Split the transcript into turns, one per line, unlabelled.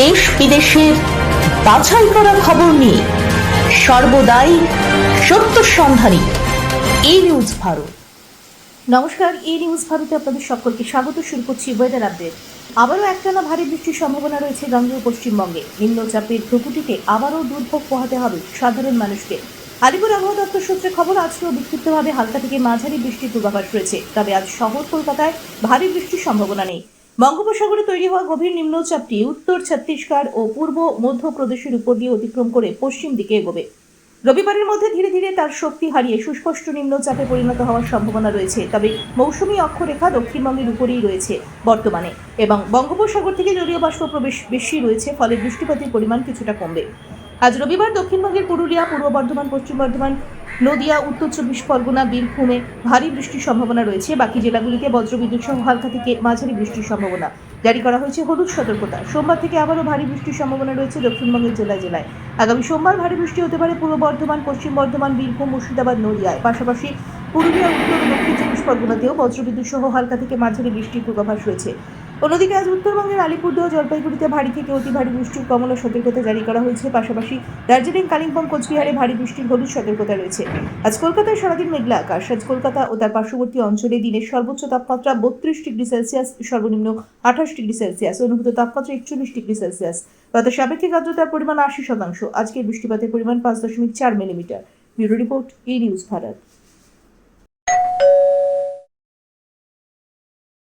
দেশ বিদেশের বাছাই করা খবর নিয়ে সর্বদাই সত্য সন্ধানী এই নিউজ ভারত। নমস্কার এই নিউজ ভারতে আপনাদের সকলকে স্বাগত, শুরু করছি ওয়েদার আপডেট আবারও একটানা ভারী বৃষ্টির সম্ভাবনা রয়েছে গাঙ্গেয় পশ্চিমবঙ্গে। নিম্নচাপের ভ্রুকুটিতে আবারও দুর্ভোগ পোহাতে হবে সাধারণ মানুষকে। আলিপুর আবহাওয়া দপ্তর সূত্রে খবর, আজকেও বিক্ষিপ্তভাবে হালকা থেকে মাঝারি বৃষ্টির পূর্বাভাস রয়েছে। তবে আজ শহর কলকাতায় ভারী বৃষ্টির সম্ভাবনা নেই। বঙ্গোপসাগরে তৈরি হওয়া গভীর নিম্নচাপটি উত্তর ছত্তিশগড় ও পূর্ব মধ্যপ্রদেশের উপর দিয়ে অতিক্রম করে পশ্চিম দিকে এগোবে। রবিবারের মধ্যে ধীরে ধীরে তার শক্তি হারিয়ে সুস্পষ্ট নিম্নচাপে পরিণত হওয়ার সম্ভাবনা রয়েছে, তবে মৌসুমী অক্ষরেখা দক্ষিণবঙ্গের উপরেই রয়েছে বর্তমানে এবং বঙ্গোপসাগর থেকে জলীয় বাষ্প প্রবেশ বেশি রয়েছে, ফলে বৃষ্টিপাতের পরিমাণ কিছুটা কমবে। আজ রবিবার দক্ষিণবঙ্গের পুরুলিয়া, পূর্ব বর্ধমান, পশ্চিম বর্ধমান নদিয়া, উত্তর চব্বিশ পরগনা, বীরভূমে ভারী বৃষ্টির সম্ভাবনা রয়েছে। বাকি জেলাগুলিতে বজ্রবিদ্যুৎ সহ হালকা থেকে মাঝারি বৃষ্টির সম্ভাবনা জারি করা হয়েছে হলুদ সতর্কতা। সোমবার থেকে আবারও ভারী বৃষ্টির সম্ভাবনা রয়েছে দক্ষিণবঙ্গের জেলায় জেলায়। আগামী সোমবার ভারী বৃষ্টি হতে পারে পূর্ব বর্ধমান, পশ্চিম বর্ধমান, বীরভূম, মুর্শিদাবাদ, নদিয়ায়। পাশাপাশি পুরুলিয়া, উত্তর দক্ষিণ চব্বিশ পরগনাতেও বজ্রবিদ্যুৎ সহ হালকা থেকে মাঝারি বৃষ্টির পূর্বাভাস রয়েছে। অন্যদিকে আজ উত্তরবঙ্গের আলিপুরদুয়ার, জলপাইগুড়িতে ভারী থেকে অতি ভারী বৃষ্টির কমলা সতর্কতা জারি করা হয়েছে। পাশাপাশি দার্জিলিং, কালিম্পং, কোচবিহারে ভারী বৃষ্টির হলুদ সতর্কতা রয়েছে। আজ কলকাতায় সারাদিন মেঘলা আকাশ। আজ কলকাতা ও তার পার্শ্ববর্তী অঞ্চলে দিনের সর্বোচ্চ তাপমাত্রা বত্রিশ ডিগ্রি সেলসিয়াস, সর্বনিম্ন আঠাশ ডিগ্রি সেলসিয়াস। অনুভূত তাপমাত্রা একচল্লিশ ডিগ্রি সেলসিয়াস। বাতাস আপেক্ষিক আর্দ্রতার পরিমাণ আশি শতাংশ। আজকের বৃষ্টিপাতের পরিমাণ পাঁচ দশমিক চার মিলিমিটার। ব্যুরো রিপোর্ট এই নিউজ ভারত।